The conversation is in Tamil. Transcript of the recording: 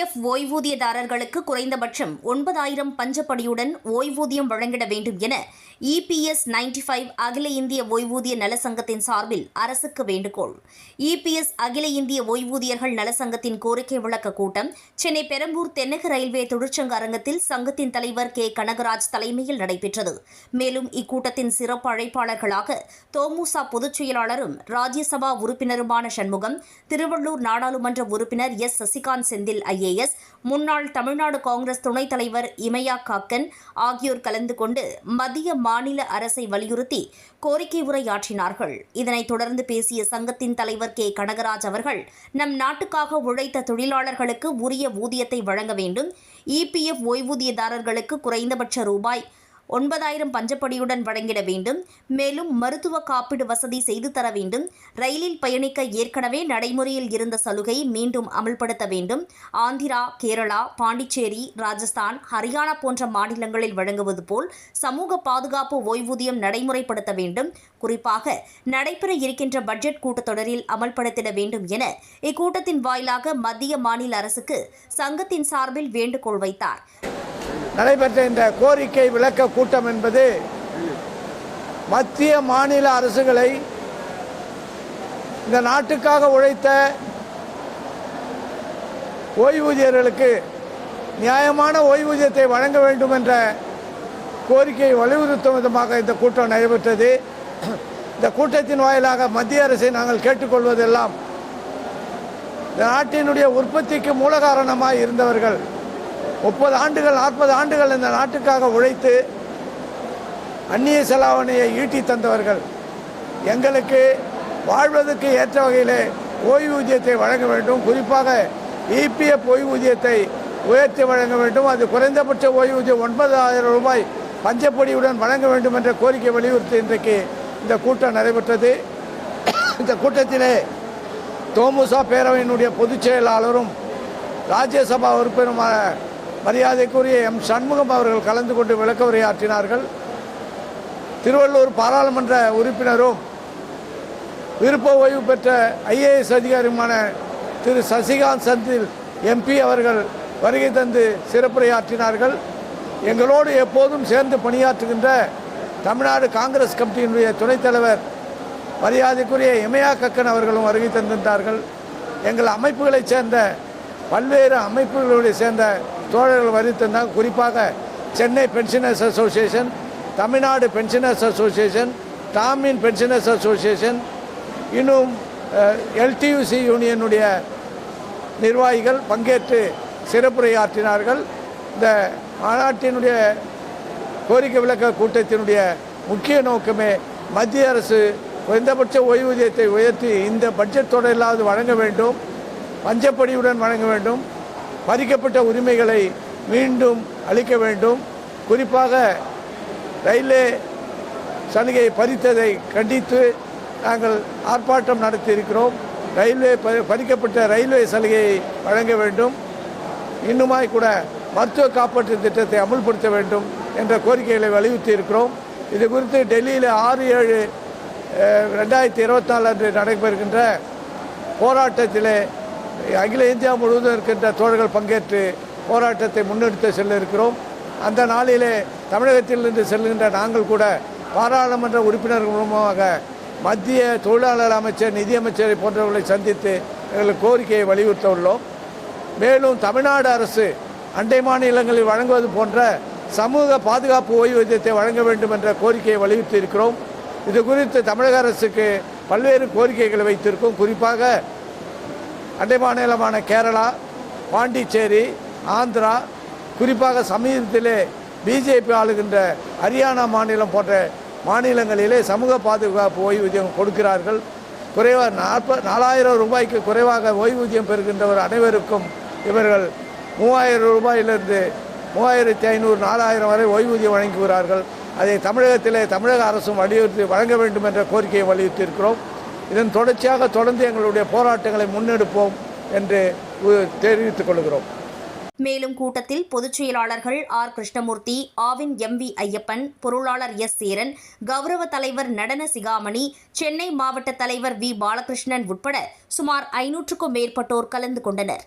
இபிஎஃப் ஓய்வூதியதாரர்களுக்கு குறைந்தபட்சம் ஒன்பதாயிரம் பஞ்சப்படியுடன் ஓய்வூதியம் வழங்கிட வேண்டும் என இபிஎஸ் நைன்டி ஃபைவ் அகில இந்திய ஓய்வூதிய நலசங்கத்தின் சார்பில் அரசுக்கு வேண்டுகோள். இபிஎஸ் அகில இந்திய ஓய்வூதியர்கள் நலசங்கத்தின் கோரிக்கை விளக்க கூட்டம் சென்னை பெரம்பூர் தென்னக ரயில்வே தொழிற்சங்க அரங்கத்தில் சங்கத்தின் தலைவர் கே. கனகராஜ் தலைமையில் நடைபெற்றது. மேலும் இக்கூட்டத்தின் சிறப்பு அழைப்பாளர்களாக தோமுசா பொதுச் செயலாளரும் ராஜ்யசபா உறுப்பினருமான சண்முகம் திருவள்ளூர் நாடாளுமன்ற உறுப்பினர் எஸ். சசிகாந்த் செந்தில் ஐஏஎஸ் முன்னாள் தமிழ்நாடு காங்கிரஸ் துணைத் தலைவர் இமயா காக்கன் ஆகியோர் கலந்து கொண்டு மத்திய மாநில அரசை வலியுறுத்தி கோரிக்கை உரையாற்றினார்கள். இதனைத் தொடர்ந்து பேசிய சங்கத்தின் தலைவர் கே. கனகராஜ் அவர்கள் நம் நாட்டுக்காக உழைத்த தொழிலாளர்களுக்கு உரிய ஊதியத்தை வழங்க வேண்டும். இபிஎஃப் ஓய்வூதியதாரர்களுக்கு குறைந்தபட்ச ரூபாய் ஒன்பதாயிரம் பஞ்சப்படியுடன் வழங்கிட வேண்டும். மேலும் மருத்துவ காப்பீடு வசதி செய்து தர வேண்டும். ரயிலில் பயணிக்க ஏற்கனவே நடைமுறையில் இருந்த சலுகை மீண்டும் அமல்படுத்த வேண்டும். ஆந்திரா கேரளா பாண்டிச்சேரி ராஜஸ்தான் ஹரியானா போன்ற மாநிலங்களில் வழங்குவது போல் சமூக பாதுகாப்பு ஓய்வூதியம் நடைமுறைப்படுத்த வேண்டும். குறிப்பாக நடைபெற இருக்கின்ற பட்ஜெட் கூட்டத்தொடரில் அமல்படுத்திட வேண்டும் என இக்கூட்டத்தின் வாயிலாக மத்திய மாநில அரசுக்கு சங்கத்தின் சார்பில் வேண்டுகோள் வைத்தார். நடைபெற்ற இந்த கோரிக்கை விளக்க கூட்டம் என்பது மத்திய மாநில அரசுகளை இந்த நாட்டுக்காக உழைத்த ஓய்வூதியர்களுக்கு நியாயமான ஓய்வூதியத்தை வழங்க வேண்டும் என்ற கோரிக்கையை வலியுறுத்தும் விதமாக இந்த கூட்டம் நடைபெற்றது. இந்த கூட்டத்தின் வாயிலாக மத்திய அரசை நாங்கள் கேட்டுக்கொள்வதெல்லாம் இந்த நாட்டினுடைய உற்பத்திக்கு மூல காரணமாக இருந்தவர்கள். முப்பது ஆண்டுகள் நாற்பது ஆண்டுகள் இந்த நாட்டுக்காக உழைத்து அந்நிய செலாவணியை ஈட்டி தந்தவர்கள் எங்களுக்கு வாழ்வதற்கு ஏற்ற வகையிலே ஓய்வூதியத்தை வழங்க வேண்டும். குறிப்பாக இபிஎஃப் ஓய்வூதியத்தை உயர்த்தி வழங்க வேண்டும். அது குறைந்தபட்ச ஓய்வூதியம் ஒன்பதாயிரம் ரூபாய் பஞ்சப்பொடியுடன் வழங்க வேண்டும் என்ற கோரிக்கை வலியுறுத்தி இன்றைக்கு இந்த கூட்டம் நடைபெற்றது. இந்த கூட்டத்திலே தோமுசா பேரவையினுடைய பொதுச் செயலாளரும் ராஜ்யசபா உறுப்பினருமான மரியாதைக்குரிய எம். சண்முகம் அவர்கள் கலந்து கொண்டு விளக்க உரையாற்றினார்கள் திருவள்ளூர் பாராளுமன்ற உறுப்பினரும் விருப்ப ஓய்வு பெற்ற ஐஏஎஸ் அதிகாரியுமான திரு. சசிகாந்த் சந்தில் எம்பி அவர்கள் வருகை தந்து சிறப்புரையாற்றினார்கள். எங்களோடு எப்போதும் சேர்ந்து பணியாற்றுகின்ற தமிழ்நாடு காங்கிரஸ் கமிட்டியினுடைய துணைத் தலைவர் மரியாதைக்குரிய இமயா கக்கன் அவர்களும் வருகை தந்திருந்தார்கள். எங்கள் அமைப்புகளைச் சேர்ந்த பல்வேறு அமைப்புகளுடைய சேர்ந்த தோழர்கள் வருகை குறிப்பாக Chennai pensioners association Tamil Nadu pensioners association Tomin pensioners association இன்னும் எல்டியூசி யூனியனுடைய நிர்வாகிகள் பங்கேற்று சிறப்புரையாற்றினார்கள். இந்த மாநாட்டினுடைய கோரிக்கை விளக்க கூட்டத்தினுடைய முக்கிய நோக்கமே மத்திய அரசு குறைந்தபட்ச ஓய்வூதியத்தை உயர்த்தி இந்த பட்ஜெட் தொடரிலாவது வழங்க வேண்டும். பஞ்சப்படியுடன் வழங்க வேண்டும். பறிக்கப்பட்ட உரிமைகளை மீண்டும் அளிக்க வேண்டும். குறிப்பாக ரயில்வே சலுகையை பறித்ததை கண்டித்து நாங்கள் ஆர்ப்பாட்டம் நடத்தியிருக்கிறோம். ரயில்வே பறிக்கப்பட்ட ரயில்வே சலுகையை வழங்க வேண்டும். இன்னுமாய் கூட மருத்துவ காப்பீட்டு திட்டத்தை அமுல்படுத்த வேண்டும் என்ற கோரிக்கைகளை வலியுறுத்தி இருக்கிறோம் இது குறித்து டெல்லியில் ஆறு ஏழு ரெண்டாயிரத்தி இருபத்தி நாலு அன்று நடைபெறுகின்ற போராட்டத்திலே அகில இந்தியா முழுவதும் இருக்கின்ற தோழர்கள் பங்கேற்று போராட்டத்தை முன்னெடுத்து செல்ல இருக்கிறோம் அந்த நாளிலே தமிழகத்திலிருந்து செல்கின்ற நாங்கள் கூட பாராளுமன்ற உறுப்பினர்கள் மூலமாக மத்திய தொழிலாளர் அமைச்சர் நிதியமைச்சரை போன்றவர்களை சந்தித்து எங்கள் கோரிக்கையை வலியுறுத்த உள்ளோம் மேலும் தமிழ்நாடு அரசு அண்டை மாநிலங்களில் வழங்குவது போன்ற சமூக பாதுகாப்பு ஓய்வூதியத்தை வழங்க வேண்டும் என்ற கோரிக்கையை வலியுறுத்தி இருக்கிறோம் இது குறித்து தமிழக அரசுக்கு பல்வேறு கோரிக்கைகளை வைத்திருக்கும். குறிப்பாக அண்டை மாநிலமான கேரளா பாண்டிச்சேரி ஆந்திரா குறிப்பாக சமீபத்திலே பிஜேபி ஆளுகின்ற ஹரியானா மாநிலம் போன்ற மாநிலங்களிலே சமூக பாதுகாப்பு ஓய்வூதியம் கொடுக்கிறார்கள். குறைவாக நாற்ப நாலாயிரம் ரூபாய்க்கு குறைவாக ஓய்வூதியம் பெறுகின்றவர் அனைவருக்கும் இவர்கள் மூவாயிரம் ரூபாயிலிருந்து மூவாயிரத்தி ஐநூறு நாலாயிரம் வரை ஓய்வூதியம் வழங்குகிறார்கள் அதை தமிழகத்திலே தமிழக அரசும் வலியுறுத்தி வழங்க வேண்டும் என்ற கோரிக்கையை வலியுறுத்தி இருக்கிறோம் இதன் தொடர்ச்சியாக தொடர்ந்து எங்களுடைய போராட்டங்களை முன்னெடுப்போம் என்று தெரிவித்துக் கொள்கிறோம். மேலும் கூட்டத்தில் பொதுச் செயலாளர்கள் R. Krishnamurthy Aavin M. V. Ayyappan பொருளாளர் எஸ். சேரன் கௌரவ தலைவர் நடன சிகாமணி சென்னை மாவட்ட தலைவர் வி. பாலகிருஷ்ணன் உட்பட சுமார் ஐநூற்றுக்கும் மேற்பட்டோர் கலந்து கொண்டனர்.